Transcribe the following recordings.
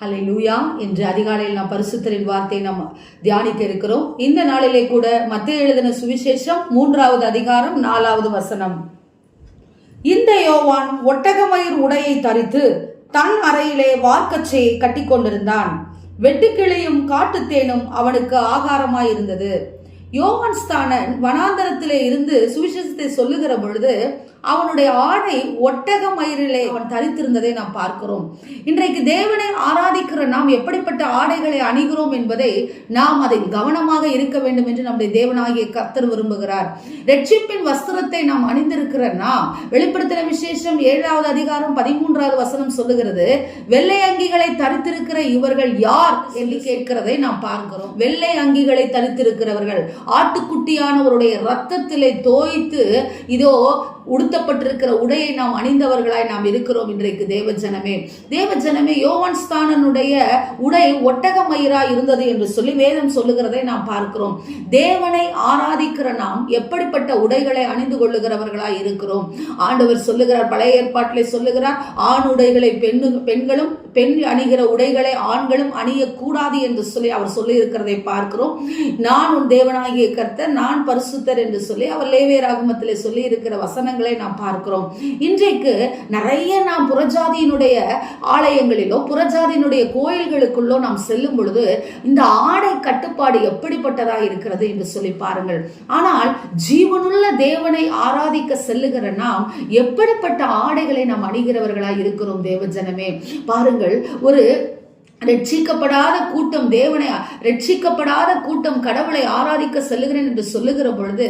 ஹலை லூயா என்று அதிகாலையில் நாம் பரிசுத்தரின் வார்த்தையை நாம் தியானிக்க இருக்கிறோம். இந்த நாளிலே கூட மத்திய எழுதின சுவிசேஷம் மூன்றாவது அதிகாரம் நாலாவது வசனம். இந்த யோவான் ஒட்டகமயிர் உடையை தரித்து தன் அறையிலே வார்க்கச்சையை கட்டி கொண்டிருந்தான் வெட்டுக்கிளியும் காட்டுத்தேனும் அவனுக்கு ஆகாரமாய் இருந்தது யோவான் ஸ்தானன் வனாந்தரத்திலே இருந்து சுவிசேஷத்தை சொல்லுகிற பொழுது அவனுடைய ஆடை ஒட்டக மயிரிலே அவன் தரித்திருந்ததை நாம் பார்க்கிறோம். இன்றைக்கு தேவனை ஆராதிக்கிற நாம் எப்படிப்பட்ட ஆடைகளை அணிகிறோம் என்பதை நாம் அதை கவனமாக இருக்க வேண்டும் என்று நம்முடைய தேவனாகிய கர்த்தர் விரும்புகிறார். ரட்சிப்பின் வஸ்திரத்தை நாம் அணிந்திருக்கிற நாம் வெளிப்படுத்தின விசேஷம் ஏழாவது அதிகாரம் பதிமூன்றாவது வசனம் சொல்லுகிறது வெள்ளை அங்கிகளை தரித்திருக்கிற இவர்கள் யார்? என்று கேட்கிறதை நாம் பார்க்கிறோம். வெள்ளை அங்கிகளை தரித்திருக்கிறவர்கள் ஆட்டுக்குட்டியானவருடைய ரத்தத்திலே தோய்த்து இதோ உடுத்தப்பட்டிருக்கிற உடையை நாம் அணிந்தவர்களாய் நாம் இருக்கிறோம் இன்றைக்கு தேவஜனமே. தேவஜனமே யோவான் ஸ்தானனுடைய உடை ஒட்டக மயிரா இருந்தது என்று சொல்லி வேதம் சொல்லுகிறதை நாம் பார்க்கிறோம். தேவனை ஆராதிக்கிற நாம் எப்படிப்பட்ட உடைகளை அணிந்து கொள்ளுகிறவர்களாய் இருக்கிறோம். ஆண்டவர் சொல்லுகிறார் பழைய ஏற்பாட்டிலே சொல்லுகிறார் ஆண் உடைகளை பெண்ணு பெண்களும் பெண் அணிகிற உடைகளை ஆண்களும் அணியக்கூடாது என்று சொல்லி அவர் சொல்லி இருக்கிறதை பார்க்கிறோம். நான் உன் தேவனாகிய கர்த்தர் நான் பரிசுத்தர் என்று சொல்லி அவர் லேவே ராகமத்திலே சொல்லி இருக்கிற வசனங்களை நாம் பார்க்கிறோம். இன்றைக்கு நிறைய நாம் புறஜாதியினுடைய ஆலயங்களிலோ புறஜாதியினுடைய கோயில்களுக்குள்ளோ நாம் செல்லும் பொழுது இந்த ஆடை கட்டுப்பாடு எப்படிப்பட்டதாக இருக்கிறது என்று சொல்லி பாருங்கள். ஆனால் ஜீவனுள்ள தேவனை ஆராதிக்க செல்லுகிற நாம் எப்படிப்பட்ட ஆடைகளை நாம் அணிகிறவர்களாக இருக்கிறோம் தேவஜனமே பாருங்கள் ஒரு ரட்சிக்கப்படாத கூட்டம் தேவனை ரட்சிக்கப்படாத கூட்டம் கடவுளை ஆராதிக்க செல்லுகிறேன் என்று சொல்லுகிற பொழுது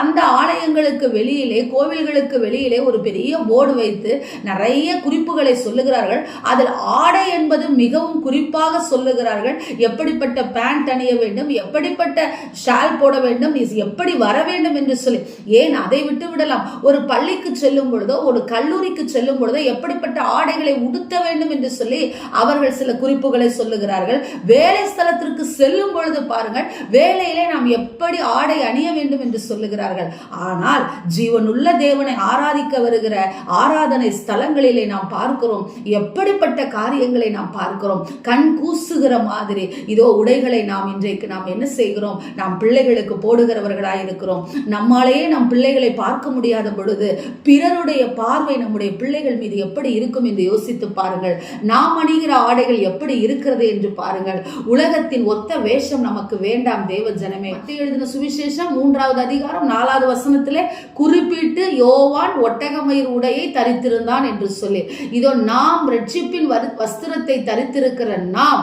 அந்த ஆலயங்களுக்கு வெளியிலே கோவில்களுக்கு வெளியிலே ஒரு பெரிய போர்டு வைத்து நிறைய குறிப்புகளை சொல்லுகிறார்கள். அதில் ஆடை என்பது மிகவும் குறிப்பாக சொல்லுகிறார்கள். எப்படிப்பட்ட பேண்ட் அணிய வேண்டும் எப்படிப்பட்ட ஷால் போட வேண்டும் எப்படி வர வேண்டும் என்று சொல்லி. ஏன் அதை விட்டு விடலாம்? ஒரு பள்ளிக்கு செல்லும் பொழுதோ ஒரு கல்லூரிக்கு செல்லும் பொழுதோ எப்படிப்பட்ட ஆடைகளை உடுத்த வேண்டும் என்று சொல்லி அவர்கள் சில குறிப்பு குறிப்புகளை சொல்லுகிறார்கள். வேலை ஸ்தலத்திற்கு செல்லும் பொழுது பாருங்கள் வேலையிலே நாம் எப்படி ஆடை அணிய வேண்டும் என்று சொல்லுகிறார்கள். ஆனால் ஜீவனுள்ள தேவனை ஆராதிக்க வருகிற ஆராதனை ஸ்தலங்களிலே நாம் பார்க்கிறோம். எப்படிப்பட்ட காரியங்களை நாம் பார்க்கிறோம். கண் கூசுகிற மாதிரி. இதோ உடைகளை நாம் இன்றைக்கு நாம் என்ன செய்கிறோம்? நாம் பிள்ளைகளுக்கு போடுகிறவர்களாக இருக்கிறோம். நம்மாலேயே நம் பிள்ளைகளை பார்க்க முடியாத பொழுது பிறருடைய பார்வை நம்முடைய பிள்ளைகள் மீது எப்படி இருக்கும் என்று யோசித்து பாருங்கள். நாம் அணிகிற ஆடைகள் எப்படி இருக்கிறது என்று பாருங்கள். உலகத்தின் ஒத்த வேஷம் நமக்கு வேண்டாம் தேவ ஜனமே. எழுதின சுவிசேஷம் மூன்றாவது அதிகாரம் நாலாவது வசனத்திலே குறிப்பிட்டு யோவான் ஒட்டகமயிர் உடையை தரித்திருந்தான் என்று சொல்லி. இதோ நாம் ரட்சிப்பின் வஸ்திரத்தை தரித்திருக்கிற நாம்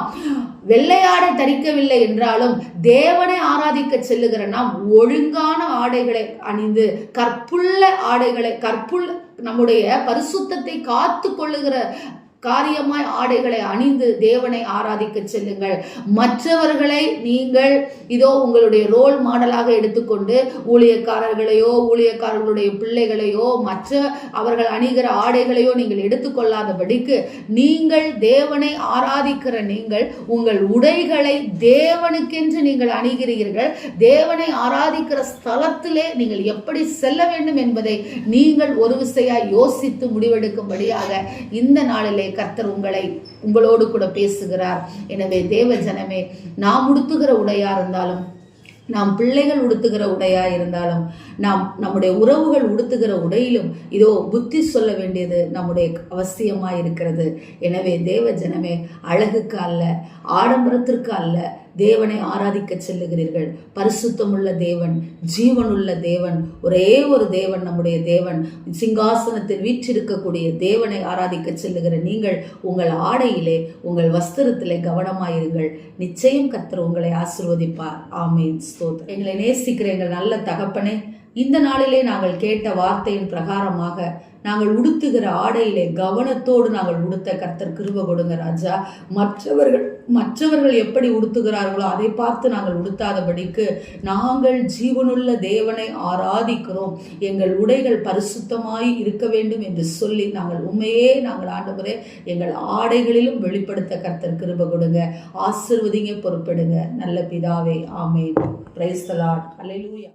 வெள்ளையாடை தரிக்கவில்லை என்றாலும் தேவனை ஆராதிக்க செல்லுகிற நாம் ஒழுங்கான ஆடைகளை அணிந்து கற்புள்ள ஆடைகளை கற்புள்ள நம்முடைய பரிசுத்தத்தை காத்து கொள்ளுகிற காரியமாய் ஆடைகளை அணிந்து தேவனை ஆராதிக்க செல்லுங்கள். மற்றவர்களை நீங்கள் இதோ உங்களுடைய ரோல் மாடலாக எடுத்துக்கொண்டு ஊழியக்காரர்களையோ ஊழியக்காரர்களுடைய பிள்ளைகளையோ மற்ற அவர்கள் அணிகிற ஆடைகளையோ நீங்கள் எடுத்துக்கொள்ளாதபடிக்கு நீங்கள் தேவனை ஆராதிக்கிற நீங்கள் உங்கள் உடைகளை தேவனுக்கென்று நீங்கள் அணிகிறீர்கள். தேவனை ஆராதிக்கிற ஸ்தலத்திலே நீங்கள் எப்படி செல்ல வேண்டும் என்பதை நீங்கள் ஒரு விசையா யோசித்து முடிவெடுக்கும்படியாக இந்த நாளிலே கர்த்தர் உங்களை உங்களோடு கூட பேசுகிறார். எனவே தேவ ஜனமே நாம் உடுத்துகிற உடையா இருந்தாலும் நாம் பிள்ளைகள் உடுத்துகிற உடையா இருந்தாலும் நாம் நம்முடைய உறவுகள் உடுத்துகிற உடையிலும் இதோ புத்தி சொல்ல வேண்டியது நம்முடைய அவசியமாக இருக்கிறது எனவே தேவ ஜனமே அழகுக்கு அல்ல ஆடம்பரத்திற்கு அல்ல தேவனை ஆராதிக்க செல்லுகிறீர்கள். பரிசுத்தமுள்ள தேவன் ஜீவனுள்ள தேவன் ஒரே ஒரு தேவன் நம்முடைய தேவன். சிங்காசனத்தில் வீற்றிருக்கக்கூடிய தேவனை ஆராதிக்க செல்லுகிற நீங்கள் உங்கள் ஆடையிலே உங்கள் வஸ்திரத்திலே கவனமாயிருங்கள். நிச்சயம் கத்தர் உங்களை ஆசிர்வதிப்பார். ஆமீன். ஸ்தோத் எங்களை நேசிக்கிற எங்கள் நல்ல தகப்பனே இந்த நாளிலே நாங்கள் கேட்ட வார்த்தையின் பிரகாரமாக நாங்கள் உடுத்துகிற ஆடையிலே கவனத்தோடு நாங்கள் உடுத்த கர்த்தர் கிருப கொடுங்க ராஜா. மற்றவர்கள் மற்றவர்கள் எப்படி உடுத்துகிறார்களோ அதை பார்த்து நாங்கள் உடுத்தாதபடிக்கு நாங்கள் ஜீவனுள்ள தேவனை ஆராதிக்கிறோம். எங்கள் உடைகள் பரிசுத்தமாய் இருக்க வேண்டும் என்று சொல்லி நாங்கள் உண்மையே நாங்கள் ஆண்டவரே எங்கள் ஆடைகளிலும் வெளிப்படுத்த கர்த்தர் கிருப கொடுங்க. ஆசிர்வதிங்க பொறுப்படுங்க. நல்ல பிதாவே ஆமே பிரைஸ்தலாட் அலையூயா